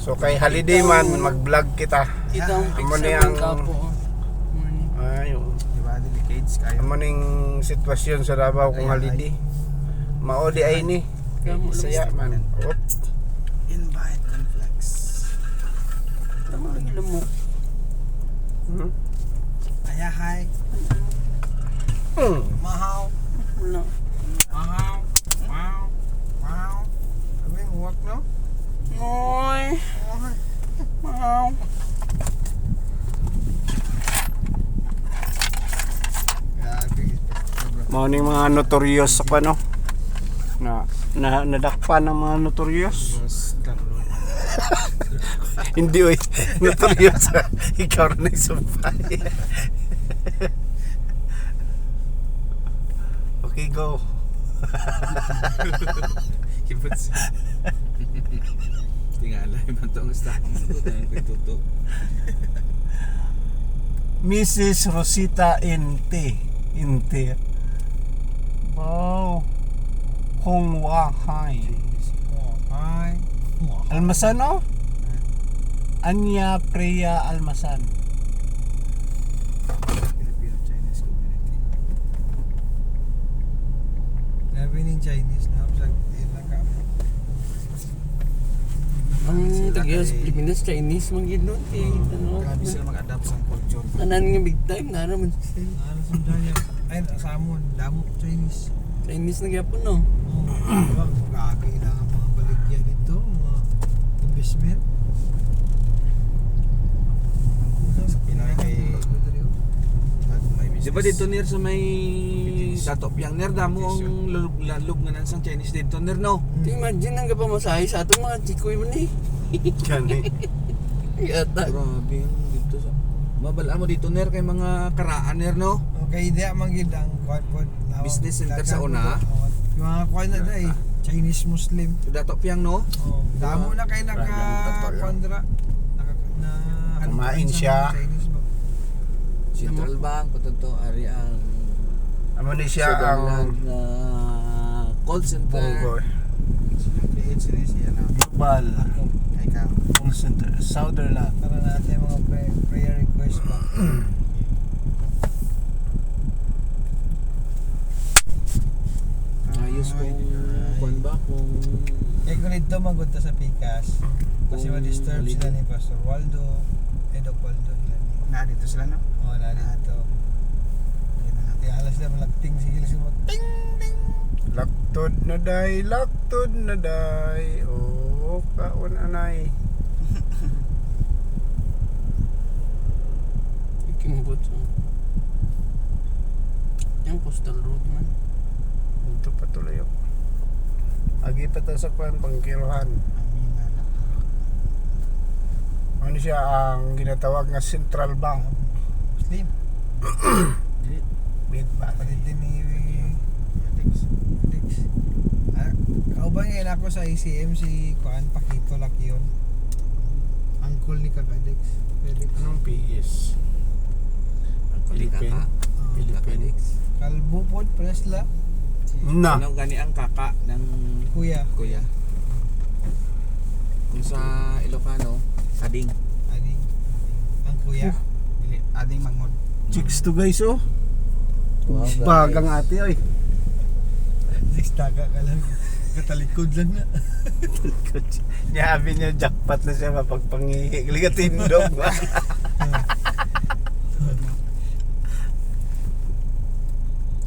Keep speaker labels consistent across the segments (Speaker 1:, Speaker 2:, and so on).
Speaker 1: So kay holiday man mag-vlog kita.
Speaker 2: Ito ang
Speaker 1: Amo
Speaker 2: picture
Speaker 1: ni
Speaker 2: ng
Speaker 1: ang-
Speaker 2: kapo.
Speaker 1: Ay, oo.
Speaker 3: Di ba? Delicates kayo.
Speaker 1: amo ning sitwasyon sa Davao kung holiday. Mao di ay ni. Kay Bisaya man. Oh,
Speaker 3: Invite conflex.
Speaker 2: Tama lang ilan mo.
Speaker 1: Hmm.
Speaker 3: Aya, hi.
Speaker 1: Hmm.
Speaker 3: Mahaw.
Speaker 2: Wala.
Speaker 3: Mahaw. Wow. Wow. Sabi, huwag no?
Speaker 2: Noy.
Speaker 3: Okay.
Speaker 2: Wow.
Speaker 3: Grabe. Sobra.
Speaker 1: Mao ning mga notorious sa pano. Na, na nadakpan ng mga notorious. Hindi oy, notorious. Ikaw na nagsumpay. okay, go.
Speaker 3: Mo. Ito yung pagtuto.
Speaker 1: Mrs. Rosita Inte. Inte. Wow. Hong Wahay.
Speaker 3: Hi.
Speaker 1: Almasan no? Anya Preya Almasan.
Speaker 3: Filipino-Chinese community. Grabe ng Chinese na. Sa ilang ka.
Speaker 2: Ang
Speaker 3: Sila
Speaker 2: tagyo sa
Speaker 3: kay-
Speaker 2: Pilipinas, Chinese, mga ginoon. Eh, ano.
Speaker 3: Grabe sila mag-adapt sa culture.
Speaker 2: Tanan nga big time, na naman sila.
Speaker 3: Ano sa daya? Ay, sa amon, damo Chinese.
Speaker 2: Chinese na gyapon no.
Speaker 3: Oh, diba? Grabe lang ang mga baligyan dito, mga investment. Sa Pinoy kay pag may business.
Speaker 4: Di ba dito nir sa may Datop yang nir damo ang lalug, lalug nga nansang Chinese dito nir no.
Speaker 2: Ito imagine ang kapamasahe sa atong mga chikoy mo ni.
Speaker 1: Gani.
Speaker 2: Yata.
Speaker 4: Grabe yung dito sa Mabala mo dito nir kay mga karaan nir no.
Speaker 3: Okay, di man gid ang kwan. lawak-
Speaker 4: Business center sa una.
Speaker 3: Yung mga kwan na da eh, Chinese Muslim.
Speaker 4: Sa Datop yang no.
Speaker 3: Oh, damo na kay naka. Naka na ano
Speaker 1: Kumain
Speaker 3: sa mga
Speaker 1: siya.
Speaker 3: Chinese?
Speaker 4: Central Bank patunto ari ang
Speaker 1: Amo ni siya ang
Speaker 4: na call center.
Speaker 3: Sila siya na.
Speaker 1: Global
Speaker 3: ka.
Speaker 1: Call Center Sutherland.
Speaker 3: Para natin mga pray- prayer request ba.
Speaker 4: Ayos kung kwan ba kung
Speaker 3: Kaya kung dito magpunta sa Pikas, kasi
Speaker 4: Kung
Speaker 3: ma-disturb sila ni Pastor Waldo, eh Doc Waldo
Speaker 5: Na dito sila no?
Speaker 3: Oo, na dito. Kaya alas sila malagting sige sila mo. Ting! Ting!
Speaker 1: Laktod na day, laktod na day. Oh, kaon anay.
Speaker 2: Kimbot. oh. Yung postal road man.
Speaker 1: Ito patuloy ako. Agi pa sa kwan bangkirohan. Ano siya ang ginatawag nga Central Bank.
Speaker 3: Muslim.
Speaker 1: Big ba?
Speaker 3: Kapatid din ni Dix. Ah, kauban ngayon ako sa ACM si Kuan Pakito Laki yun. Uncle ni Kagadix. Felix.
Speaker 1: Anong PS?
Speaker 4: kaka.
Speaker 1: Philippine.
Speaker 3: Kalbo po, presla.
Speaker 1: Na.
Speaker 4: Ano gani ang kaka ng
Speaker 3: Kuya.
Speaker 4: kuya. Kung sa Ilocano, kading.
Speaker 3: Ading. Ang kuya.
Speaker 5: Dili, ading mangod.
Speaker 1: Chicks to guys oh.
Speaker 4: Wow, guys.
Speaker 1: Bagang ate oy.
Speaker 3: Six taka ka lang. Katalikod lang na.
Speaker 1: Niyabi niya jackpot na siya mapagpangihi. Liga tindog ba?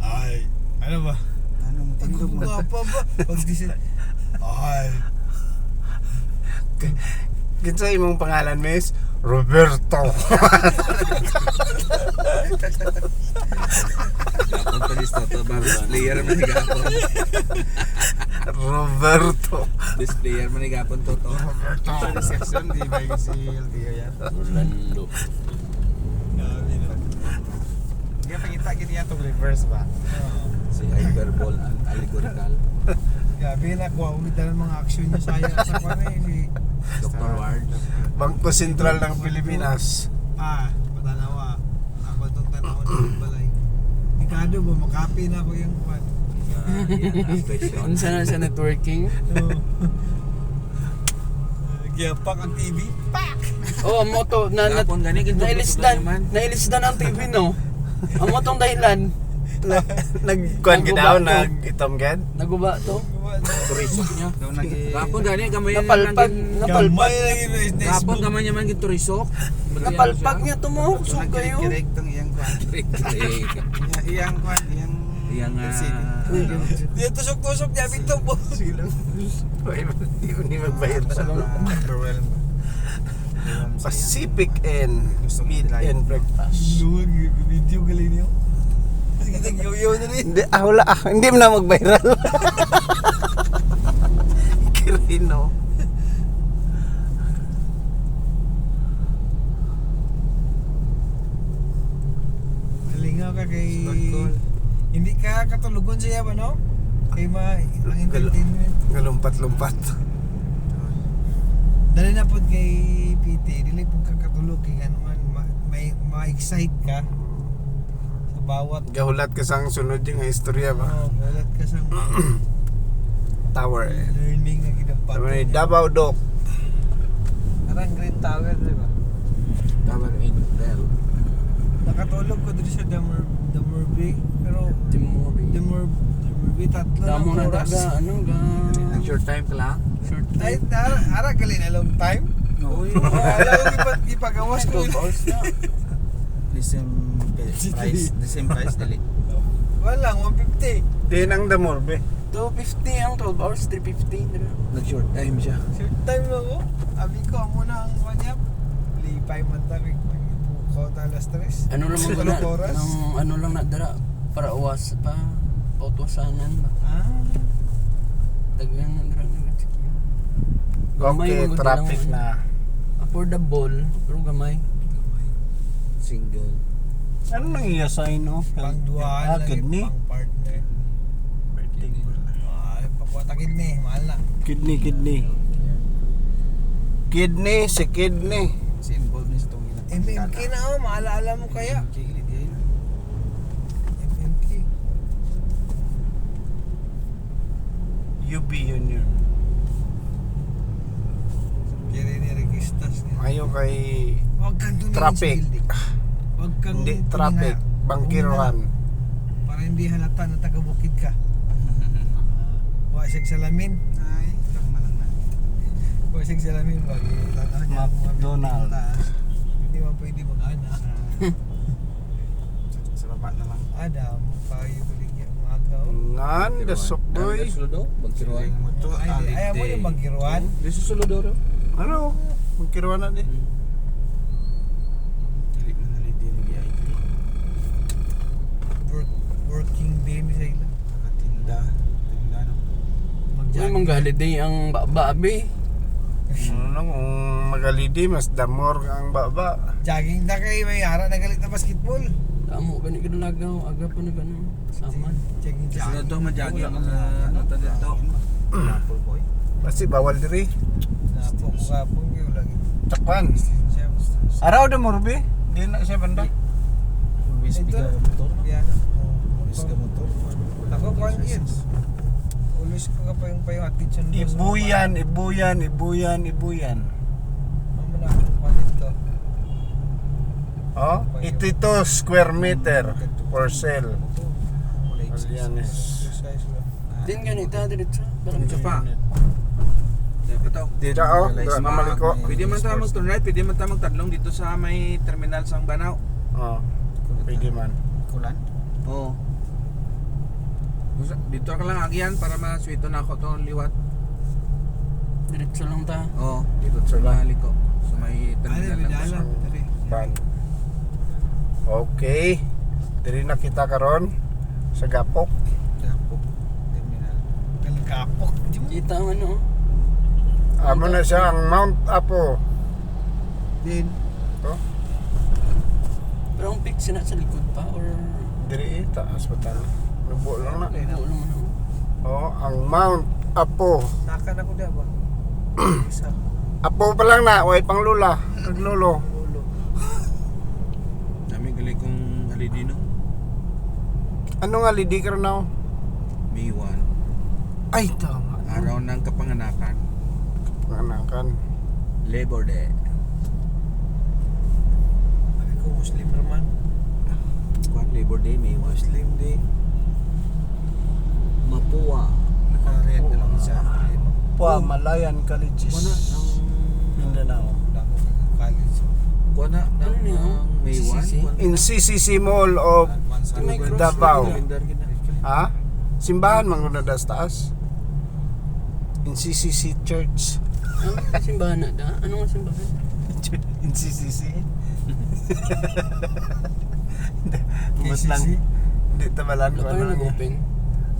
Speaker 3: Ay. Ano ba?
Speaker 5: Ano mo
Speaker 3: Ang
Speaker 5: tindog mo?
Speaker 3: gumapa ba? Pag. Ay.
Speaker 1: Kinsa imong pangalan miss? Roberto.
Speaker 4: Gapon pa ni Toto ba? Best player man ni Gapon.
Speaker 1: Roberto.
Speaker 4: Best player man ni Gapon Toto.
Speaker 5: Sa reception, di ba yung si LTO yan?
Speaker 2: Orlando.
Speaker 3: Grabe na.
Speaker 5: Hindi ka pakita gini yan itong reverse ba?
Speaker 4: Si Hyperball and Allegorical.
Speaker 3: Grabe na. Kuha ulit na ng mga action niya saya sa kwan eh.
Speaker 4: Dr. Ward.
Speaker 1: Bangko Sentral ng Pilipinas.
Speaker 3: Ah, patanawa. Ako itong tanaw ng balay. Ikado ba? Makapi na ako yung kwan.
Speaker 4: Yan ang question.
Speaker 2: Unsa na sa networking?
Speaker 3: Oo. Giyapak ang TV. Pak!
Speaker 2: Oh, ang moto na na nailisdan. Nailisdan ang TV no. Ang motong dahilan
Speaker 1: Nagkuhan gid daw
Speaker 2: Naguba to.
Speaker 1: nag itom gid.
Speaker 2: naguba to.
Speaker 1: Turisok niya.
Speaker 5: Daw nag
Speaker 4: Gapon gani gamay
Speaker 2: Napalpag, napalpag,
Speaker 3: is-
Speaker 4: Gapon gamay niya man ginto risok.
Speaker 2: napalpag niya to mo. So kayo.
Speaker 5: Nagkirik tong iyang kwan. Iya- Iyang kwan, iyang
Speaker 4: Iyang ah,
Speaker 3: Dia tusok-tusok niya bito po.
Speaker 1: Sige lang. Why ba di mo ni magbayad?
Speaker 5: Sa
Speaker 1: Pacific and
Speaker 5: i-live.
Speaker 1: and Breakfast.
Speaker 3: Luwag video galing niyo. Sige, nag-yoyo na rin.
Speaker 1: Hindi, ah, wala ah. Hindi mo na mag-viral. Kirino.
Speaker 3: Nalingaw ka kay...
Speaker 5: Sparkle.
Speaker 3: Hindi ka katulugon siya ba, no? Kay ma... Ang entertainment.
Speaker 1: Ngalumpat-lumpat.
Speaker 3: Dali na po kay PT, dili po ka katulog kay ano man, ma- may ma-excite ka bawat
Speaker 1: Gahulat ka sang sunod yung istorya ba?
Speaker 3: oh, bulat ka sa
Speaker 1: Tower. eh.
Speaker 3: learning nga.
Speaker 1: Sabi ni Davao Doc.
Speaker 3: Parang Green Tower, di ba?
Speaker 4: Tower Intel.
Speaker 3: Nakatulog ko dito sa Damor Damorbe, pero
Speaker 2: Timori.
Speaker 3: Damor Damorbe tatlo
Speaker 2: Damo na
Speaker 3: oras.
Speaker 2: daga ano ga
Speaker 4: short time ka lang.
Speaker 2: short
Speaker 3: Ay,
Speaker 2: time.
Speaker 3: ara, ara gali na long time.
Speaker 5: Oo.
Speaker 3: Oh, alam ipagawas ko.
Speaker 2: 12
Speaker 5: price, the same price dili.
Speaker 3: Walang 150.
Speaker 1: Di nang Damorbe.
Speaker 2: 250 ang 12 hours 350 diba?
Speaker 4: Nag short time siya.
Speaker 3: Short time lang ko. Abi ko amo na ang kanyap. Lipay man ta kay bukaw ta alas 3.
Speaker 2: Ano lang mga na,
Speaker 3: oras?
Speaker 2: ng ano lang na dara para uwas pa pautusanan ba.
Speaker 3: Ah.
Speaker 2: Tagan na dara nga
Speaker 1: Okay,
Speaker 2: magod
Speaker 1: traffic na.
Speaker 2: Affordable pero gamay.
Speaker 4: Single.
Speaker 1: Ano nang iya sign off?
Speaker 3: Pang duaan
Speaker 1: Ah,
Speaker 3: lang
Speaker 1: kidney.
Speaker 3: eh, pang partner. Ay, pakwata kidney, mahal na.
Speaker 1: Kidney, kidney. Kidney, si kidney.
Speaker 5: Si involved ni sa tong ina.
Speaker 3: MMK na oh, maalaala mo kaya. MMK.
Speaker 1: UB yun yun.
Speaker 3: Kaya ni Registas niya.
Speaker 1: Ayaw kay
Speaker 3: Huwag kang
Speaker 1: Traffic.
Speaker 3: sa building. Kang
Speaker 1: hindi traffic,
Speaker 3: Huwag
Speaker 1: bangkiruan.
Speaker 3: Para hindi halata na taga-bukid ka. Huwag siyang salamin.
Speaker 5: Ay, tama lang na.
Speaker 3: Siyang salamin. Niya. ang mga
Speaker 1: McDonald.
Speaker 3: Hindi man pwede mag-ana.
Speaker 5: Sa, sa baba na lang.
Speaker 3: Ada, payo baligya mga agaw.
Speaker 1: Ngan, dasok boy.
Speaker 5: Mo to,
Speaker 3: Ay, ayaw mo yung
Speaker 4: sa sulodo ro.
Speaker 1: Ano? Magkiruan na di.
Speaker 5: Dili man nalit din ni IT.
Speaker 3: Work, working day ni sa ila.
Speaker 5: Nakatinda. Tinda no.
Speaker 2: Ay
Speaker 3: Mag-jogging.
Speaker 2: mang holiday ang babi.
Speaker 1: Ano lang, kung magalidi, mas damor ang baba.
Speaker 3: Jogging na kay may ara na galit na basketball.
Speaker 2: Kamo gani kada lagaw aga pa na gano. Saman.
Speaker 3: Jogging
Speaker 4: Sunod
Speaker 3: jogging.
Speaker 4: to
Speaker 5: Wala
Speaker 4: ang
Speaker 5: ka
Speaker 4: uh,
Speaker 5: na-
Speaker 4: nata dito.
Speaker 5: Apple boy.
Speaker 1: Kasi bawal diri.
Speaker 3: Napo ko kapon kayo lagi.
Speaker 1: Takpan. Araw da morbe. Di na siya banda.
Speaker 3: Ito. Yan.
Speaker 5: Always ka motor.
Speaker 3: Ako kuan yun. Always ko ka pa yung pa yung attention.
Speaker 1: Ibuyan, ibuyan, ibuyan, ibuyan.
Speaker 3: Amo na ako kuan dito.
Speaker 1: Oh, 82 square meter for sale. Alianes.
Speaker 2: Din gani ta diretso.
Speaker 4: Siya pa? Ito.
Speaker 1: Di na oh, dra na maliko.
Speaker 4: Pwede man tayo mag-turn right, pwede man tayo magtadlong dito sa may terminal sa Banao.
Speaker 1: Oh, pwede man.
Speaker 5: Kulan.
Speaker 4: Oo. Basta Dito ka lang agyan para maswito na ako to liwat.
Speaker 2: Diretso lang ta.
Speaker 4: Oo, dito sa maliko. Sa may
Speaker 3: Ano,
Speaker 4: terminal lang.
Speaker 3: Tari.
Speaker 1: Ban. Okay. Diri na kita karon sa Gapok.
Speaker 5: Dapok. Terminal.
Speaker 3: Kalkapok. Di mo.
Speaker 2: Kita ang ano.
Speaker 1: Amo na siya ang Mount Apo.
Speaker 3: Din.
Speaker 1: Oh,
Speaker 2: Pero ang pick sina sa likod pa or
Speaker 1: diri taas pa tayo. Lubo lang na.
Speaker 2: Libo lang ano.
Speaker 1: Oh, ang Mount Apo.
Speaker 3: Nakan ako da ba? Isa.
Speaker 1: Apo pa lang na, way pang lula. Naglolo.
Speaker 3: Ulo.
Speaker 4: Dami gali kong halidino.
Speaker 1: Ano nga lidi ka na?
Speaker 4: May 1.
Speaker 1: Ay, tama.
Speaker 4: Araw ng kapanganakan.
Speaker 1: Panganakan.
Speaker 4: Labor Day.
Speaker 3: Sabi ko, Muslim naman.
Speaker 4: Kuan Labor Day, may Muslim Day. Mapua.
Speaker 3: Naka-red na lang. Red.
Speaker 1: Pa, Malayan Colleges.
Speaker 4: Kuana ng
Speaker 1: Mindanao.
Speaker 3: College.
Speaker 4: kuana ng
Speaker 2: Ano
Speaker 4: ng May 1.
Speaker 2: CCC?
Speaker 1: In CCC Mall of Davao. Ha? Simbahan man kuna das taas. In CCC Church.
Speaker 2: Ano simbahan na da? Ano nga simbahan?
Speaker 1: In CCC.
Speaker 3: KCC?
Speaker 1: lang. Hindi tabalan ko
Speaker 2: Ano
Speaker 1: ano.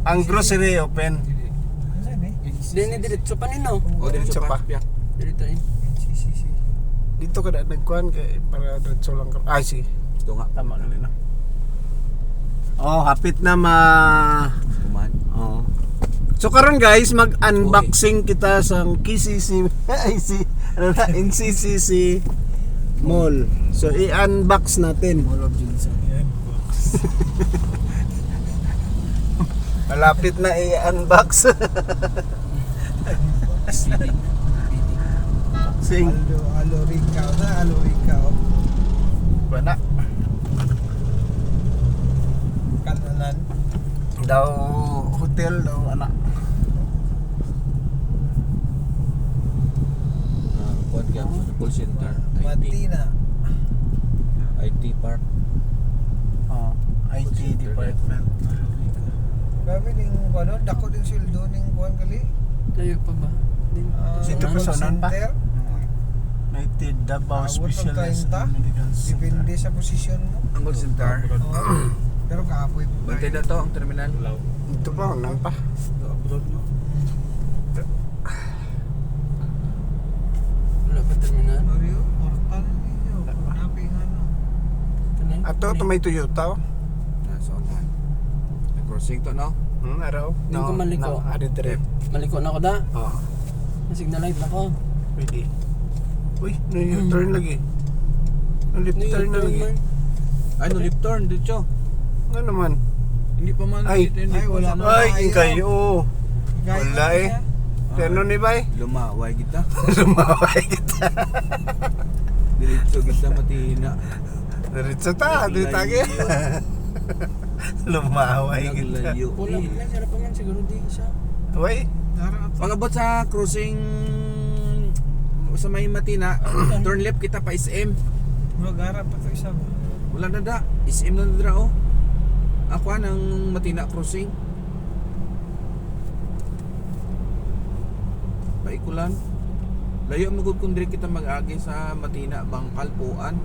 Speaker 1: Ang grocery open.
Speaker 2: Dini diretso pa nino.
Speaker 4: O dito
Speaker 1: Diretso
Speaker 4: pa. Piyak.
Speaker 2: Dito eh.
Speaker 1: Dito ka na nagkuhan kay para diretso lang ka. Ay, si.
Speaker 4: Ito nga.
Speaker 1: Tama na rin. Oh, hapit na ma
Speaker 4: Kuman.
Speaker 1: Oh. So karon guys, mag-unboxing kita sa KCC ano na NCCC Mall. So i-unbox natin.
Speaker 5: Mall of Jinsan.
Speaker 3: Yan.
Speaker 1: Malapit na i-unbox. Sing.
Speaker 3: Alo, alo Ricao na, alo Ricao.
Speaker 1: Bana.
Speaker 3: Kananan.
Speaker 1: Daw hotel daw anak.
Speaker 4: Kuan ka call center.
Speaker 3: Matina.
Speaker 4: IT Park.
Speaker 1: Oh, IT department.
Speaker 3: Grabe ning ano, dako din sildo ning kuan kali.
Speaker 2: Layo pa ba? Din.
Speaker 3: Ah,
Speaker 1: Dito pa, sonon pa?
Speaker 3: center.
Speaker 1: United Davao
Speaker 3: 30.
Speaker 1: Medical Center.
Speaker 3: Depende sa posisyon mo.
Speaker 4: Ang call center.
Speaker 3: Pero kaapoy po
Speaker 4: Bantay na to ang terminal.
Speaker 1: Ito pa, nang pa.
Speaker 4: Abroad no.
Speaker 2: Wala pa terminal.
Speaker 3: Oreo, portal. Hanapin ano.
Speaker 1: Ato, ito may Toyota. oh.
Speaker 4: Crossing to no.
Speaker 1: Hmm, araw.
Speaker 2: Di ko maliko.
Speaker 1: No, adi dire.
Speaker 2: Maliko na ako da.
Speaker 1: Oh,
Speaker 2: Signal light na ko.
Speaker 1: pwede. Uy, no U-turn lagi.
Speaker 2: Ni
Speaker 1: turn na lagi.
Speaker 2: man.
Speaker 4: Ay, no left turn dito.
Speaker 1: Ano naman?
Speaker 4: Hindi pa man
Speaker 1: Ay.
Speaker 4: dito, hindi
Speaker 3: Ay, wala pa.
Speaker 1: Ay, kayo.
Speaker 3: Gaya
Speaker 1: Wala
Speaker 3: ko
Speaker 1: eh.
Speaker 3: siya.
Speaker 1: Ano ni bay?
Speaker 4: Lumaway kita.
Speaker 1: Lumaway kita.
Speaker 4: Diretso kita matina.
Speaker 1: Diretso ta, di tagi. Lumaway kita.
Speaker 4: Naglayo.
Speaker 2: Wala
Speaker 4: eh.
Speaker 2: Sarap pa man siguro di
Speaker 3: Dara at
Speaker 4: Pagabot sa cruising sa may Matina, turn left kita pa SM.
Speaker 3: Mag-harap pa to isa ba?
Speaker 4: Wala na da. SM na na oh. Ako ng Matina crossing. Paikulan. Layo mo gud kung diri kita mag-agi sa Matina, Bangkal, Puan.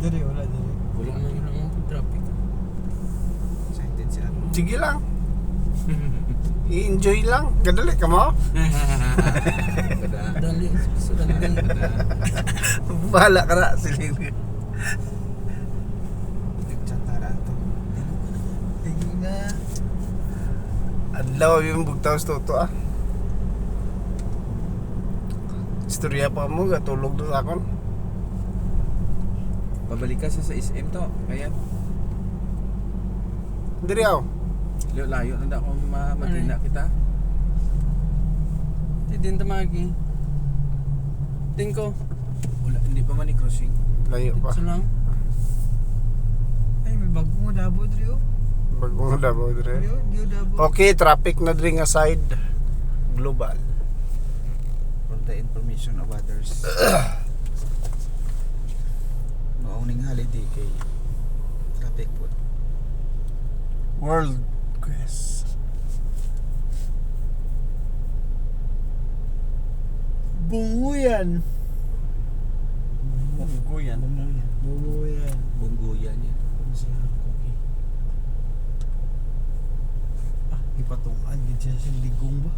Speaker 3: Dere, wala dere.
Speaker 2: Wala man yun ang traffic.
Speaker 3: Excited si ano.
Speaker 1: sige lang. I-enjoy lang. Gadali ka mo.
Speaker 2: Dali. Dali.
Speaker 1: Bahala ka na. Siling.
Speaker 3: Nagtsatara to. Tingin na.
Speaker 1: Adlaw yung bugtaw sa toto ah. Istorya pa mo, gatulog doon akon.
Speaker 4: Pabalik ka sa sa SM to. Kaya
Speaker 1: Diri aw.
Speaker 4: layo, layo na kung ma Matina kita.
Speaker 2: Di din tamagi. Din ko.
Speaker 4: Wala, hindi pa man ni crossing.
Speaker 1: Layo pa.
Speaker 2: Sa lang.
Speaker 3: Ay, may bagong dabo dre oh.
Speaker 1: Bagong Davao
Speaker 3: Dre
Speaker 1: dire.
Speaker 3: oh, dabo.
Speaker 1: Okay, traffic na diri nga side. Global.
Speaker 5: For the information of others. Mauning holiday kay traffic po.
Speaker 1: World Quest. Bunguyan.
Speaker 3: Bubuyan.
Speaker 4: Bungguyan yan.
Speaker 3: Ah, ipatungan gid siya sa ligong ba?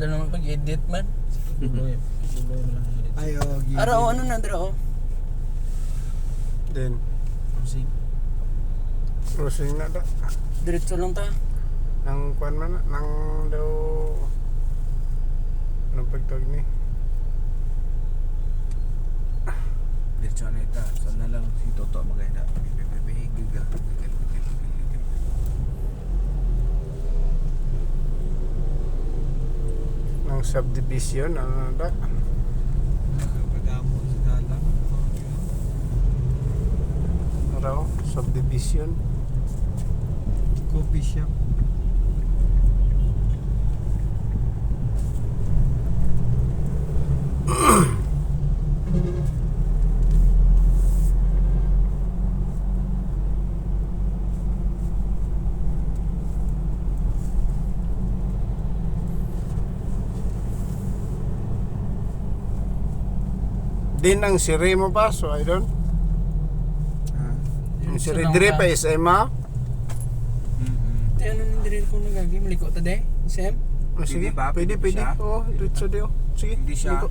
Speaker 2: Sila naman pag-edit man.
Speaker 5: Lang.
Speaker 3: Ay, oh, gid.
Speaker 2: Ara o ano na dira o.
Speaker 1: Then,
Speaker 5: Crossing.
Speaker 1: crossing na da.
Speaker 2: Diretso lang ta.
Speaker 1: Nang kuan man na, nang daw nang pagtawag ni.
Speaker 4: Diretso na ita. Saan na lang si Toto maganda. Pipipipihigiga.
Speaker 1: Ang subdivision ano na
Speaker 3: dalang.
Speaker 1: raw subdivision
Speaker 3: Coffee shop.
Speaker 1: Din ang siri mo pa so I don't
Speaker 5: Ah.
Speaker 1: ang siri dire pa is Emma
Speaker 5: Mm-mm.
Speaker 2: Ti ano ni dire ko nagagi maliko ta de? Sem?
Speaker 1: oh, sige
Speaker 5: Pwede ba?
Speaker 1: pwede
Speaker 5: Pwede
Speaker 1: pwede
Speaker 5: siya?
Speaker 1: oh diretso dio sige
Speaker 5: Hindi siya.
Speaker 1: liko.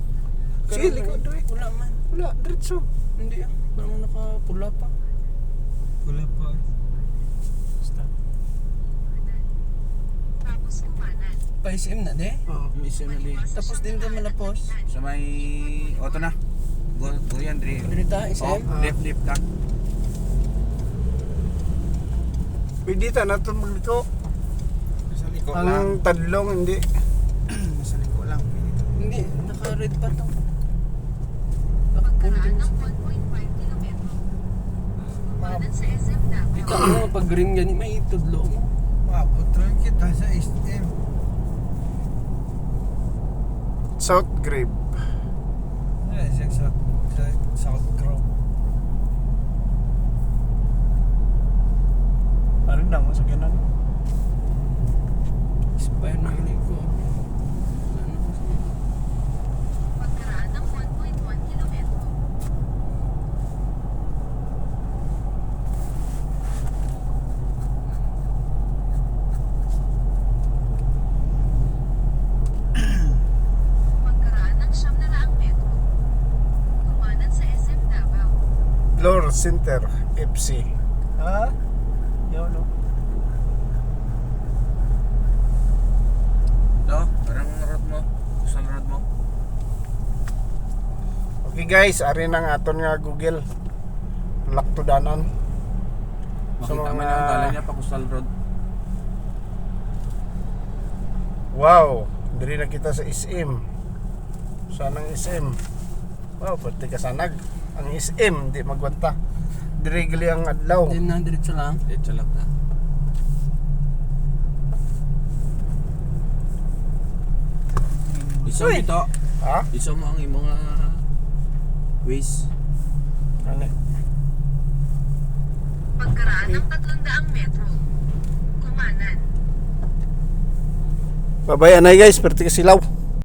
Speaker 1: sige liko dire
Speaker 2: Wala man.
Speaker 1: wala diretso
Speaker 2: Hindi ah. Wala man nakapula pa.
Speaker 3: Wala pa.
Speaker 2: Pa SM na de.
Speaker 1: oh.
Speaker 4: May isa na di.
Speaker 2: Tapos din ka malapos.
Speaker 5: Sa may auto na. Go, go yan, Dre.
Speaker 2: Dili ta
Speaker 5: Oh,
Speaker 2: SM.
Speaker 5: left, left ka.
Speaker 1: pwede ta na to magliko
Speaker 5: Sa liko lang.
Speaker 1: ang tadlong hindi
Speaker 5: Sa liko lang.
Speaker 2: Hindi naka-red pa to. Nakapulo din sa. Dito mo pag green gani may tudlo mo.
Speaker 3: Maabot lang kita sa SM.
Speaker 1: South Grave
Speaker 3: Ano siya sa, sa South Grove.
Speaker 1: ano na mo sa ganan
Speaker 2: Expire na gani ko. Wala na ko sa-
Speaker 6: Pagkaraan ng 1.1 kilometro, pagkaraan ng siyam na raang metro, kumanan sa SM Davao.
Speaker 1: Lore Center FC ha yun no
Speaker 5: Do, parang road mo. Kusang road mo.
Speaker 1: Okay guys, ari nang aton nga Google. Laktudanan.
Speaker 5: Makita
Speaker 1: mga-
Speaker 5: man yung dala niya pa Kusal Road.
Speaker 1: Wow, diri na kita sa SM. Saan ang SM? Wow, pati kasanag. Ang SM, di magwanta. Diri gali ang adlaw.
Speaker 2: Then na diretso lang.
Speaker 5: Diretso lang ta.
Speaker 4: Iso
Speaker 1: Uy!
Speaker 4: ito.
Speaker 1: Ha?
Speaker 4: Iso mo ang imong mga ways.
Speaker 1: Ano?
Speaker 6: Pagkaraan ng 300 metro, kumanan.
Speaker 1: Bye-bye anay guys, perti ka silaw.